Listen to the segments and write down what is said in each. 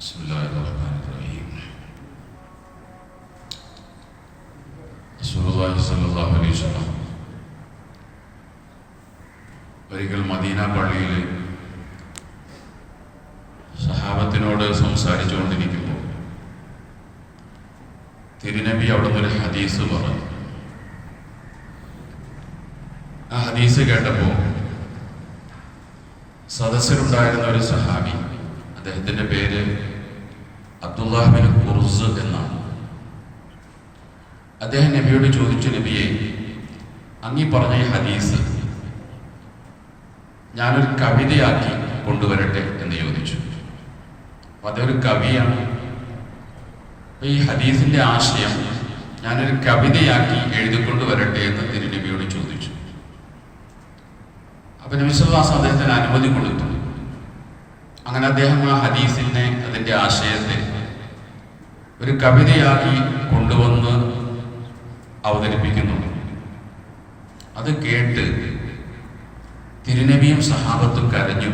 بسم الله الرحمن الرحيم റസൂലുള്ളാഹി സ്വല്ലല്ലാഹു അലൈഹി വസല്ലം ഒരിക്കൽ മദീന പള്ളിയിൽ സഹാബത്തിനോട് സംസാരിച്ചുകൊണ്ടിരിക്കുമ്പോൾ തിരുനബി അവിടെ നിന്നൊരു ഹദീസ് പറഞ്ഞു ആ ഹദീസ് കേട്ടപ്പോൾ സദസ്സിലുണ്ടായിരുന്ന ഒരു സഹാബി അദ്ദേഹത്തിന്റെ പേര് അബ്ദുല്ലാഹിബിൻ ഖുർസ് എന്നാണ്. അദ്ദേഹം നബിയോട് ചോദിച്ചു നബിയെ അങ്ങി പറഞ്ഞ ഈ ഹദീസ് ഞാനൊരു കവിതയാക്കി കൊണ്ടുവരട്ടെ? എന്ന് ചോദിച്ചു. അപ്പൊ അതൊരു കവിയാണ്. ഈ ഹദീസിന്റെ ആശയം ഞാനൊരു കവിതയാക്കി എഴുതിക്കൊണ്ട് വരട്ടെ എന്ന് തിരുനബിയോട് ചോദിച്ചു. അപ്പൊ നബിസ്വാസം അദ്ദേഹത്തിന് അനുമതി കൊടുത്തു. അങ്ങനെ അദ്ദേഹം ആ ഹദീസിനെ അതിന്റെ ആശയത്തെ ഒരു കവിതയാക്കി കൊണ്ടുവന്ന് അവതരിപ്പിക്കുന്നു. അത് കേട്ട് തിരുനബിയും സഹാബത്തും കരഞ്ഞു.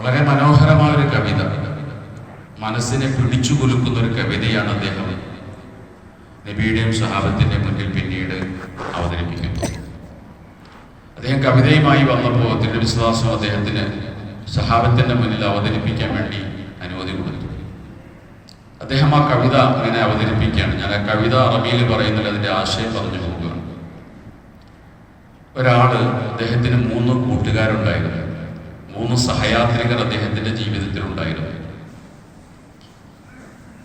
വളരെ മനോഹരമായ ഒരു കവിത. മനസ്സിനെ പിടിച്ചു കൊലുക്കുന്ന ഒരു കവിതയാണ് അദ്ദേഹം നബിയുടെയും സഹാബത്തിന്റെ മുന്നിൽ പിന്നീട് അവതരിപ്പിക്കുന്നത്. അദ്ദേഹം കവിതയുമായി വന്നപ്പോൾ തിരുവിശ്വാസം അദ്ദേഹത്തിന് സഹാബത്തിന്റെ മുന്നിൽ അവതരിപ്പിക്കാൻ വേണ്ടി അനുമതി കൊടുത്തു. അദ്ദേഹം ആ കവിത അങ്ങനെ അവതരിപ്പിക്കുകയാണ്. ഞാൻ ആ കവിത അറബിയിൽ പറയുന്നില്ല അതിന്റെ ആശയം പറഞ്ഞു പോകുകയാണ്. ഒരാൾ അദ്ദേഹത്തിന് മൂന്ന് കൂട്ടുകാരുണ്ടായിരുന്നു. മൂന്ന് സഹയാത്രികർ അദ്ദേഹത്തിന്റെ ജീവിതത്തിൽ ഉണ്ടായിരുന്നു.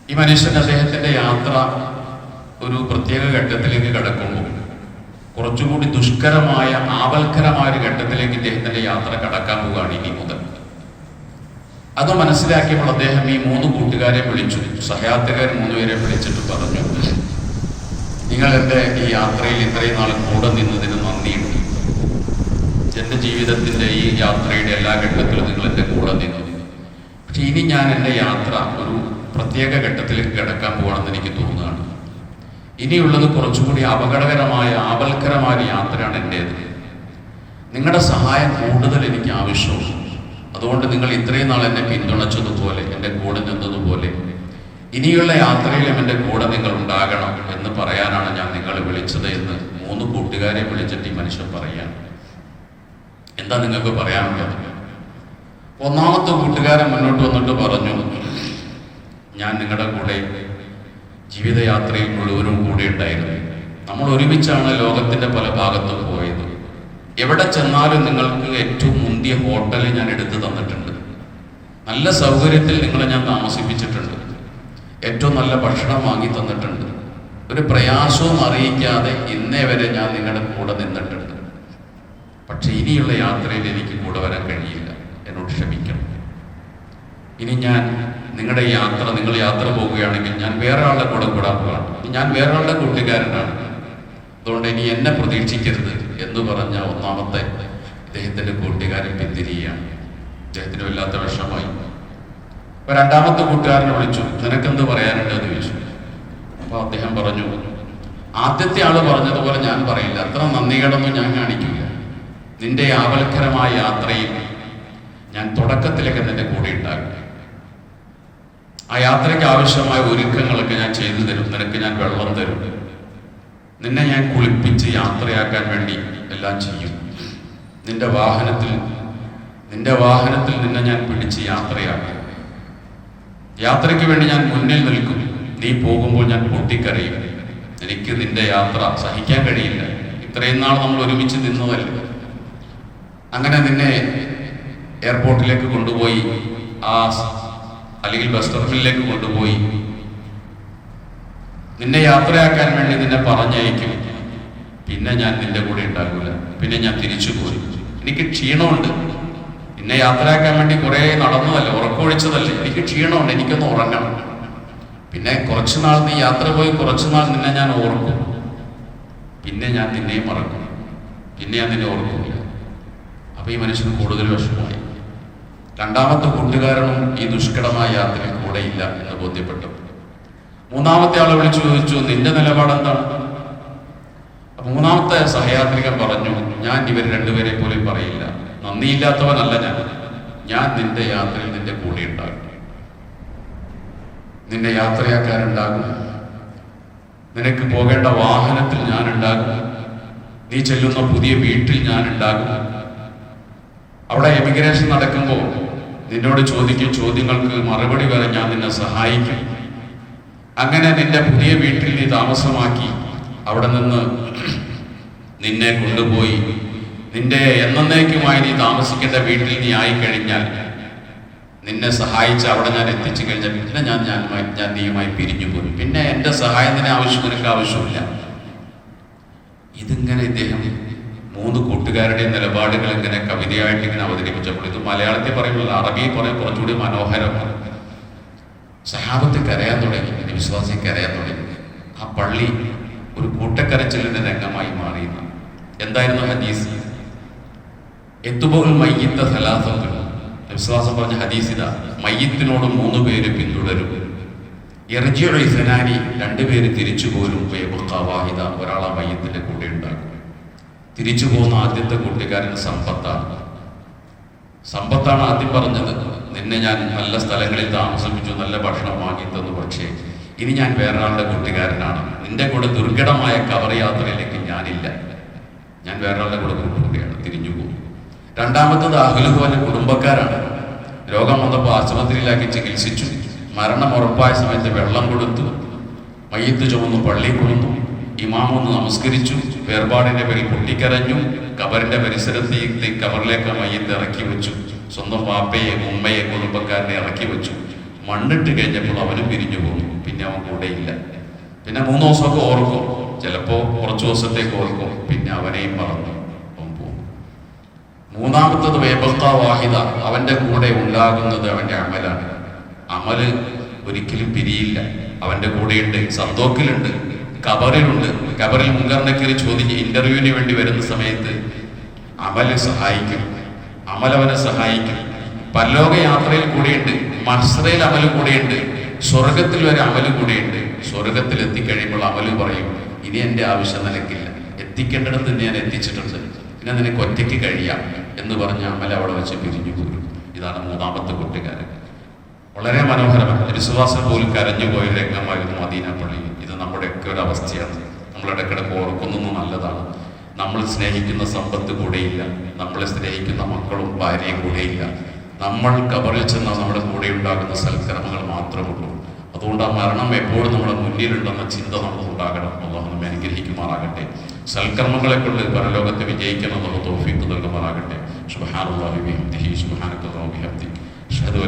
ഈ മനുഷ്യൻ അദ്ദേഹത്തിന്റെ യാത്ര ഒരു പ്രത്യേക ഘട്ടത്തിലേക്ക് കടക്കുമ്പോൾ കുറച്ചുകൂടി ദുഷ്കരമായ ആവൽക്കരമായ ഒരു ഘട്ടത്തിലേക്ക് ഇദ്ദേഹത്തിന്റെ യാത്ര കടക്കാൻ പോവുകയാണ് ഇനി മുതൽ. അത് മനസ്സിലാക്കിയപ്പോൾ അദ്ദേഹം ഈ മൂന്ന് കൂട്ടുകാരെ വിളിച്ചു. സഹയാത്രികർ മൂന്നുപേരെ വിളിച്ചിട്ട് പറഞ്ഞു നിങ്ങൾ എന്റെ ഈ യാത്രയിൽ ഇത്രയും നാൾ കൂടെ നിന്നതിന് നന്ദിയുണ്ട് എന്റെ ജീവിതത്തിന്റെ ഈ യാത്രയുടെ എല്ലാ ഘട്ടത്തിലും നിങ്ങൾ എന്റെ കൂടെ നിന്നു. പക്ഷെ ഇനി ഞാൻ എന്റെ യാത്ര ഒരു പ്രത്യേക ഘട്ടത്തിലേക്ക് കിടക്കാൻ പോകണമെന്ന് എനിക്ക് തോന്നുകയാണ്. ഇനിയുള്ളത് കുറച്ചുകൂടി അപകടകരമായ ആപൽക്കരമായ യാത്രയാണ് എന്റേത് നിങ്ങളുടെ സഹായം കൂടുതൽ എനിക്ക് ആവശ്യമാണ്. അതുകൊണ്ട് നിങ്ങൾ ഇത്രയും നാൾ എന്നെ പിന്തുണച്ചതുപോലെ എന്റെ കൂടെ നിന്നതുപോലെ ഇനിയുള്ള യാത്രയിലും എന്റെ കൂടെ നിങ്ങൾ ഉണ്ടാകണം എന്ന് പറയാനാണ് ഞാൻ നിങ്ങളെ വിളിച്ചത് എന്ന് മൂന്ന് കൂട്ടുകാരെ വിളിച്ചിട്ട് ഈ മനുഷ്യൻ പറയാണ് എന്താ നിങ്ങൾക്ക് പറയാനുള്ളത്? ഒന്നാമത്തെ കൂട്ടുകാരൻ മുന്നോട്ട് വന്നിട്ട് പറഞ്ഞു ഞാൻ നിങ്ങളുടെ കൂടെ ജീവിതയാത്രയിൽ മുഴുവനും കൂടെ ഉണ്ടായിരുന്നു. നമ്മൾ ഒരുമിച്ചാണ് ലോകത്തിന്റെ പല ഭാഗത്തും പോയത്. എവിടെ ചെന്നാലും നിങ്ങൾക്ക് ഏറ്റവും മുന്തിയ ഹോട്ടൽ ഞാൻ എടുത്തു തന്നിട്ടുണ്ട്. നല്ല സൗകര്യത്തിൽ നിങ്ങളെ ഞാൻ താമസിപ്പിച്ചിട്ടുണ്ട്. ഏറ്റവും നല്ല ഭക്ഷണം വാങ്ങി തന്നിട്ടുണ്ട്. ഒരു പ്രയാസവും അറിയിക്കാതെ ഇന്നേ വരെ ഞാൻ നിങ്ങളുടെ കൂടെ നിന്നിട്ടുണ്ട്. പക്ഷെ ഇനിയുള്ള യാത്രയിൽ എനിക്ക് കൂടെ വരാൻ കഴിയില്ല. എന്നോട് ക്ഷമിക്കണം. ഇനി ഞാൻ നിങ്ങളുടെ യാത്ര നിങ്ങൾ യാത്ര പോവുകയാണെങ്കിൽ ഞാൻ വേറെ ആളുടെ കൂടെ കൂടാൻ ഞാൻ വേറെ ആളുടെ കൂട്ടുകാരനാണ്. അതുകൊണ്ട് ഇനി എന്നെ പ്രതീക്ഷിക്കരുത്. എന്ന് പറഞ്ഞ ഒന്നാമത്തെ ഇദ്ദേഹത്തിന്റെ കൂട്ടുകാരൻ പിന്തിരിയാണ് ഇദ്ദേഹത്തിന് വല്ലാത്ത വിഷമായി അപ്പൊ രണ്ടാമത്തെ കൂട്ടുകാരനെ വിളിച്ചു നിനക്കെന്ത് പറയാനുണ്ട്? എന്ന് ചോദിച്ചു. അപ്പൊ അദ്ദേഹം പറഞ്ഞു ആദ്യത്തെ ആൾ പറഞ്ഞതുപോലെ ഞാൻ പറയില്ല. അത്ര നന്ദികേടൊന്നും ഞാൻ കാണിക്കില്ല. നിന്റെ ആവൽക്കരമായ യാത്രയിൽ ഞാൻ തുടക്കത്തിലേക്ക് നിന്റെ കൂടെ ഉണ്ടാകും. ആ യാത്രയ്ക്ക് ആവശ്യമായ ഒരുക്കങ്ങളൊക്കെ ഞാൻ ചെയ്തു തരും. നിനക്ക് ഞാൻ വെള്ളം തരും. നിന്നെ ഞാൻ കുളിപ്പിച്ച് യാത്രയാക്കാൻ വേണ്ടി എല്ലാം ചെയ്യും. നിന്റെ വാഹനത്തിൽ നിന്റെ വാഹനത്തിൽ നിന്നെ ഞാൻ പിടിച്ച് യാത്രയാക്കും. യാത്രയ്ക്ക് വേണ്ടി ഞാൻ മുന്നിൽ നിൽക്കും. നീ പോകുമ്പോൾ ഞാൻ പൊട്ടിക്കരയും. എനിക്ക് നിന്റെ യാത്ര സഹിക്കാൻ കഴിയില്ല. ഇത്രയും നാൾ നമ്മൾ ഒരുമിച്ച് നിന്നതല്ലേ? അങ്ങനെ നിന്നെ എയർപോർട്ടിലേക്ക് കൊണ്ടുപോയി ആ അല്ലെങ്കിൽ ബസ് ടെർമിനലിലേക്ക് കൊണ്ടുപോയി നിന്നെ യാത്രയാക്കാൻ വേണ്ടി നിന്നെ പറഞ്ഞയക്കും. പിന്നെ ഞാൻ നിന്റെ കൂടെ ഉണ്ടാകൂല. പിന്നെ ഞാൻ തിരിച്ചു പോയി എനിക്ക് ക്ഷീണമുണ്ട്. നിന്നെ യാത്രയാക്കാൻ വേണ്ടി കുറെ നടന്നതല്ലേ? ഉറക്കമൊഴിച്ചതല്ലേ എനിക്ക് ക്ഷീണമുണ്ട്. എനിക്കൊന്ന് ഉറങ്ങണം. പിന്നെ കുറച്ചു നാൾ നീ യാത്ര പോയി കുറച്ചു നാൾ നിന്നെ ഞാൻ ഓർക്കും. പിന്നെ ഞാൻ നിന്നെയും മറക്കും. പിന്നെ ഞാൻ നിന്നെ ഓർക്കില്ല അപ്പൊ ഈ മനുഷ്യന് കൂടുതൽ വിഷമമായി. രണ്ടാമത്തെ കൂട്ടുകാരനും ഈ ദുഷ്കരമായ യാത്രയിൽ കൂടെയില്ല എന്ന് ബോധ്യപ്പെട്ടു. മൂന്നാമത്തെ ആളെ വിളിച്ചു ചോദിച്ചു നിന്റെ നിലപാട് എന്താണ്? മൂന്നാമത്തെ സഹയാത്രികൻ പറഞ്ഞു ഞാൻ ഇവർ രണ്ടുപേരെ പോലും പറയില്ല. നന്ദിയില്ലാത്തവനല്ല ഞാൻ. ഞാൻ നിന്റെ യാത്രയിൽ നിന്റെ കൂടെ ഉണ്ടാകും. നിന്നെ യാത്രയാക്കാനുണ്ടാകും. നിനക്ക് പോകേണ്ട വാഹനത്തിൽ ഞാൻ ഉണ്ടാകും നീ ചെല്ലുന്ന പുതിയ വീട്ടിൽ ഞാൻ ഉണ്ടാകും അവിടെ എമിഗ്രേഷൻ നടക്കുമ്പോൾ നിന്നോട് ചോദിക്കും ചോദ്യങ്ങൾക്ക് മറുപടി വരെ ഞാൻ നിന്നെ സഹായിക്കും. അങ്ങനെ നിന്റെ പുതിയ വീട്ടിൽ നീ താമസമാക്കി. അവിടെ നിന്ന് നിന്നെ കൊണ്ടുപോയി. നിന്റെ എന്നേക്കുമായി നീ താമസിക്കേണ്ട വീട്ടിൽ നീ ആയിക്കഴിഞ്ഞാൽ നിന്നെ സഹായിച്ച് അവിടെ ഞാൻ എത്തിച്ചു കഴിഞ്ഞാൽ പിന്നെ ഞാൻ ഞാൻ ഞാൻ നീയുമായി പിരിഞ്ഞു പോയി പിന്നെ എന്റെ സഹായത്തിന് ആവശ്യം നിനക്ക് ആവശ്യമില്ല ഇതിങ്ങനെ ഇദ്ദേഹം മൂന്ന് കൂട്ടുകാരുടെ നിലപാടുകൾ ഇങ്ങനെ കവിതയായിട്ട് ഇങ്ങനെ അവതരിപ്പിച്ചപ്പോൾ ഇത് മലയാളത്തിൽ പറയുമ്പോൾ അറബി പറയും കുറച്ചുകൂടി മനോഹരമാണ്. സഹാബത്ത് കരയാൻ തുടങ്ങി വിശ്വാസി കരയാൻ തുടങ്ങി. ആ പള്ളി ഒരു കൂട്ടക്കരച്ചിലിന്റെ രംഗമായി മാറിയിരുന്നു. എന്തായിരുന്നു ഹദീസ്? എത്തുപോൽ മയ്യത്ത സലാസത്തും വിശ്വാസം പറഞ്ഞ ഹദീസ് ഇതാ മയ്യത്തിനോട് മൂന്ന് പേര് പിന്തുടരും. എർജിയുടെ ഇസനാനി രണ്ടുപേര് തിരിച്ചു പോലും വാഹിദ ഒരാൾ ആ കൂടെ ഉണ്ടാകും തിരിച്ചു പോകുന്ന ആദ്യത്തെ കൂട്ടുകാരൻ സമ്പത്താണ്. സമ്പത്താണ് ആദ്യം പറഞ്ഞത്. നിന്നെ ഞാൻ നല്ല സ്ഥലങ്ങളിൽ താമസിപ്പിച്ചു നല്ല ഭക്ഷണം വാങ്ങി തന്നു. പക്ഷേ ഇനി ഞാൻ വേറൊരാളുടെ കൂട്ടുകാരനാണ് നിന്റെ കൂടെ ദുർഘടമായ കവർ യാത്രയിലേക്ക് ഞാനില്ല. ഞാൻ വേറൊരാളുടെ കൂടെ കൂട്ടുകൂടിയാണ് തിരിഞ്ഞു പോകും. രണ്ടാമത്തത് അഹ്ലുഹുവിന്റെ കുടുംബക്കാരാണ്. രോഗം വന്നപ്പോൾ ആശുപത്രിയിലാക്കി ചികിത്സിച്ചു. മരണം ഉറപ്പായ സമയത്ത് വെള്ളം കൊടുത്തു. മയ്യത്ത് ചുമന്നു പള്ളി കൊടുത്തു ഇമാമൊന്ന് നമസ്കരിച്ചു. വേർപാടിന്റെ പേരിൽ പൊട്ടിക്കരഞ്ഞു. കബറിന്റെ പരിസരത്ത് കബറിലേക്ക് മയ്യത്ത് ഇറക്കി വെച്ചു. സ്വന്തം വാപ്പയെ ഉമ്മയെ കുടുംബക്കാരനെ ഇറക്കി വെച്ചു. മണ്ണിട്ട് കഴിഞ്ഞപ്പോൾ അവനും പിരിഞ്ഞു പോകും പിന്നെ അവൻ കൂടെയില്ല. പിന്നെ മൂന്ന് ദിവസമൊക്കെ ഓർക്കും. ചിലപ്പോ കുറച്ച് ദിവസത്തേക്ക് ഓർക്കും. പിന്നെ അവനെയും മറന്നു. പോകും മൂന്നാമത്തത് വേബക്ക വാഹിദ. അവന്റെ കൂടെ ഉണ്ടാകുന്നത് അവന്റെ അമലാണ്. അമൽ ഒരിക്കലും പിരിയില്ല. അവന്റെ കൂടെയുണ്ട്. സന്തോക്കിലുണ്ട്. കബറിലുണ്ട് കബറിൽ മുൻഗണനക്കറി ചോദിച്ച് ഇന്റർവ്യൂവിന് വേണ്ടി വരുന്ന സമയത്ത് അമൽ സഹായിക്കും. അമലവനെ സഹായിക്കും. പരലോകയാത്രയിൽ കൂടിയുണ്ട് മത്സരയിൽ അമൽ കൂടിയുണ്ട് സ്വർഗത്തിൽ ഒരു അമൽ കൂടിയുണ്ട്. സ്വർഗത്തിൽ എത്തിക്കഴിയുമ്പോൾ അമൽ പറയും ഇനി എന്റെ ആവശ്യം നിലക്കില്ല എത്തിക്കേണ്ടിടത്ത് ഞാൻ എത്തിച്ചിട്ടുണ്ട്. പിന്നെ നിനക്ക് ഒറ്റയ്ക്ക് കഴിയാം. എന്ന് പറഞ്ഞ് അമല അവിടെ വെച്ച് പിരിഞ്ഞു പോരും. ഇതാണ് മൂന്നാമത്തെ കൂട്ടുകാരൻ. വളരെ മനോഹരമാണ്. വിശ്വാസം പോലും കരഞ്ഞു പോയ രംഗമായിരുന്നു മദീന പള്ളി. ഇത് നമ്മുടെയൊക്കെ ഒരു അവസ്ഥയാണ്. നമ്മളിടയ്ക്കിടയ്ക്ക് ഓർക്കുന്നത് നല്ലതാണ്. നമ്മൾ സ്നേഹിക്കുന്ന സമ്പത്ത് കൂടെയില്ല. നമ്മളെ സ്നേഹിക്കുന്ന മക്കളും ഭാര്യയും കൂടെയില്ല. നമ്മൾ കബറിൽ ചെന്ന നമ്മുടെ കൂടെ ഉണ്ടാകുന്ന സൽക്കർമ്മങ്ങൾ മാത്രമുള്ളൂ അതുകൊണ്ട് ആ മരണം എപ്പോഴും നമ്മുടെ മുന്നിലുണ്ടെന്ന ചിന്ത നമുക്ക് ഉണ്ടാകണം. അള്ളാഹു നമ്മെ അനുഗ്രഹിക്കുമാറാകട്ടെ. സൽക്കർമ്മങ്ങളെ കൊണ്ട് പരലോകത്തെ വിജയിക്കണം എന്നുള്ള തോഫിക്ക് നൽകുമാറാകട്ടെ. സുബഹാനുള്ളാഹി ബിഹംദിഹി ഹബ്ദി ഷഹദ്